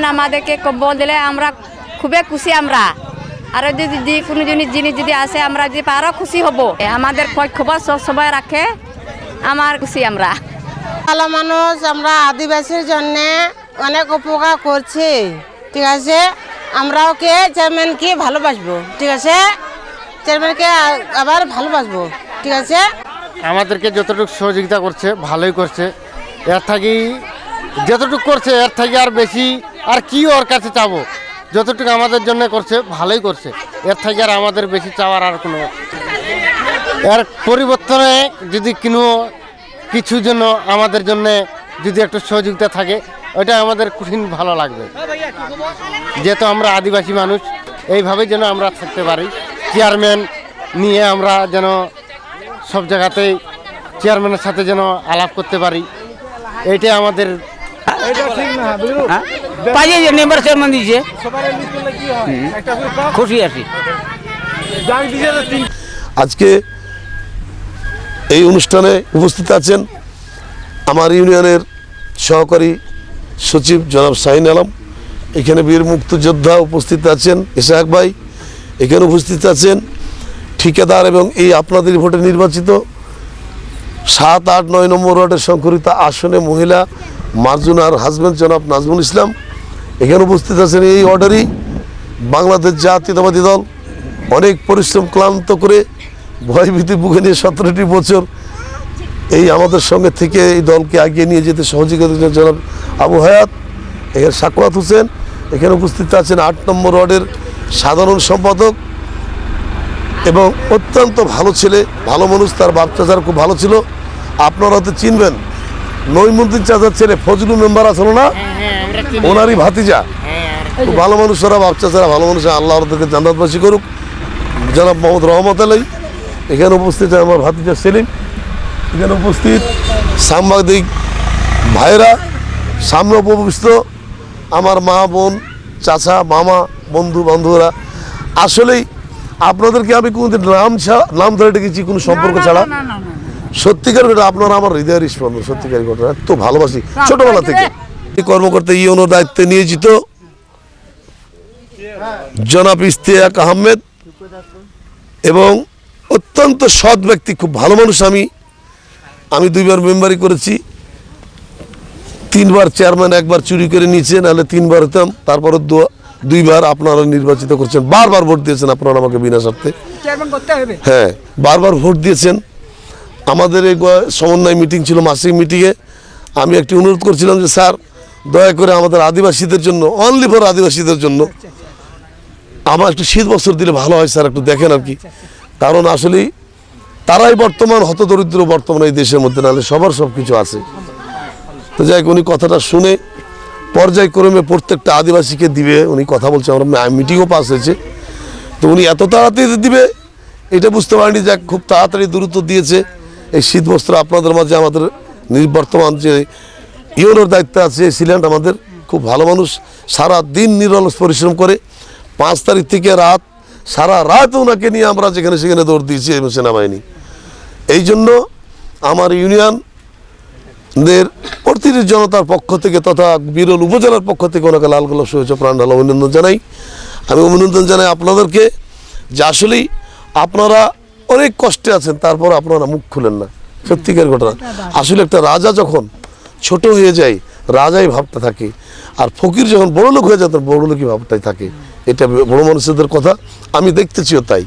Chairman আমাদেরকে কম্বল দিলে আমরা খুবই খুশি আমরা। আর যদি যে কোনো জিনিস জিনিস যদি আসে আমরা যদি আরও খুশি হব। আমাদের খোঁজ খবর সব সময় রাখে আমার খুশি আমরা। ভালো মানুষ আমরা আদিবাসীর জন্য অনেক উপকার করছি ঠিক আছে? আমরা ওকে চেয়ারম্যানকে ভালোবাসবো ঠিক আছে? চেয়ারম্যানকে আবার ভালোবাসবো ঠিক আছে? আমাদেরকে যতটুকু সহযোগিতা করছে ভালোই করছে। এর থাকি যতটুকু করছে এর থেকে আর বেশি আর কি ওর কাছে চাবো? যতটুকু আমাদের জন্য করছে ভালোই করছে। এর থেকে আর আমাদের বেশি চাওয়ার আর কোনো এর পরিবর্তনে যদি কোনো কিছু জন্য আমাদের জন্য যদি একটু সহযোগিতা থাকে ওটা আমাদের কঠিন ভালো লাগবে। যেহেতু আমরা আদিবাসী মানুষ এইভাবে যেন আমরা থাকতে পারি। চেয়ারম্যান নিয়ে আমরা যেন সব জায়গাতেই চেয়ারম্যানের সাথে যেন আলাপ করতে পারি। এইটাই আমাদের পাইয়ে যে মেম্বার চেয়ারম্যান দিয়েছে। খুশি আছি। আজকে এই অনুষ্ঠানে উপস্থিত আছেন আমার ইউনিয়নের সহকারী সচিব জনাব শাহিন আলম এখানে বীর মুক্তিযোদ্ধা উপস্থিত আছেন ইসাহাক ভাই এখানে উপস্থিত আছেন ঠিকাদার এবং এই আপনাদের ভোটে নির্বাচিত সাত আট নয় নম্বর ওয়ার্ডের সংকরিত আসনে মহিলা মার্জুনার হাজবেন্ড জনাব নাজমুল ইসলাম। এখানে উপস্থিত আছেন এই অর্ডারই বাংলাদেশ জাতীয়তাবাদী দল। অনেক পরিশ্রম ক্লান্ত করে ভয়ভীতি বুকে নিয়ে সতেরোটি বছর এই আমাদের সঙ্গে থেকে এই দলকে এগিয়ে নিয়ে যেতে সহযোগিতা জনাব আবু হায়াত, এখানে সাকুয়াত হোসেন, এখানে উপস্থিত আছেন আট নম্বর ওয়ার্ডের সাধারণ সম্পাদক এবং অত্যন্ত ভালো ছেলে, ভালো মানুষ, তার বাপ চাচার খুব ভালো ছিল। আপনারা হয়তো চিনবেন, নৈমুদ্দিন চাচার ছেলে ফজলু মেম্বার আছে না? ওনারই ভাতিজা। খুব ভালো মানুষ ওরা বাপ চাচারা ভালো মানুষ আল্লাহ ওদেরকে জান্নাতবাসী করুক। জনাব মোহাম্মদ রহমত আলাই এখানে উপস্থিত আমার ভাতিজা সেলিম এখানে উপস্থিত সাংবাদিক ভাইরা সামনে উপবিষ্ট আমার মা বোন চাচা মামা বন্ধু বান্ধবরা। আসলেই আপনাদেরকে আমি কোনোদিন নাম ছা- নাম ধরে ডেকেছি কোনো সম্পর্ক ছাড়া? সত্যিকার ঘটনা আপনারা আমার হৃদয়ের স্পন্দন সত্যিকার ঘটনা এত ভালোবাসি ছোটবেলা থেকে। কর্মকর্তা ইউনোর দায়িত্বে নিয়োজিত। জনাব ইস্তিয়াক আহমেদ এবং অত্যন্ত সৎ ব্যক্তি খুব ভালো মানুষ আমি। আমি দুইবার মেম্বারি করেছি। তিনবার চেয়ারম্যান একবার চুরি করে নিয়েছে নাহলে তিনবার হতাম। তারপরে দুইবার আপনারা নির্বাচিত করছেন। বারবার ভোট দিয়েছেন আপনারা আমাকে বিনা স্বার্থে। হ্যাঁ বারবার ভোট দিয়েছেন। আমাদের এই সমন্বয় মিটিং ছিল মাসিক মিটিংয়ে। আমি একটি অনুরোধ করছিলাম যে স্যার দয়া করে আমাদের আদিবাসীদের জন্য অনলি ফর আদিবাসীদের জন্য। আমার একটু শীত বস্ত্র দিলে ভালো হয় স্যার, একটু দেখেন আর কি। কারণ আসলেই তারাই বর্তমান, হতদরিদ্র বর্তমান এই দেশের মধ্যে, নাহলে সবার সব কিছু আছে। তো যাই উনি কথাটা শুনে পর্যায়ক্রমে প্রত্যেকটা আদিবাসীকে দিবে, উনি কথা বলছে, আমার মিটিংও পাস হয়েছে। তো উনি এত তাড়াতাড়ি দিবে, এটা বুঝতে পারিনি যে খুব তাড়াতাড়ি দ্রুত দিয়েছে। এই শীত বস্ত্র আপনাদের মাঝে আমাদের বর্তমান যে ইউনোর দায়িত্ব আছে সিলেন্ট আমাদের। খুব ভালো মানুষ। সারা দিন নিরলস পরিশ্রম করে। পাঁচ তারিখ থেকে রাত, সারা রাত ওনাকে নিয়ে আমরা যেখানে সেখানে দৌড় দিয়েছি সেনাবাহিনী। এই জন্য আমার ইউনিয়ন দের প্রতিটি জনতার পক্ষ থেকে তথা বিরল উপজেলার পক্ষ থেকে ওনাকে লাল গোলাপ শুভেচ্ছা, প্রাণ ঢালা অভিনন্দন জানাই। আমি অভিনন্দন জানাই আপনাদেরকে যে আসলেই আপনারা অনেক কষ্টে আছেন, তারপর আপনারা মুখ খুলেন না। সত্যিকার ঘটনা। আসলে একটা রাজা যখন ছোট হয়ে যাই রাজাই ভাবটা থাকে। আর ফকির যখন বড়লোক হয়ে যায়, তখন বড়লোকই ভাবটাই থাকে। এটা বড় মানুষদের কথা, আমি দেখতেছিও তাই।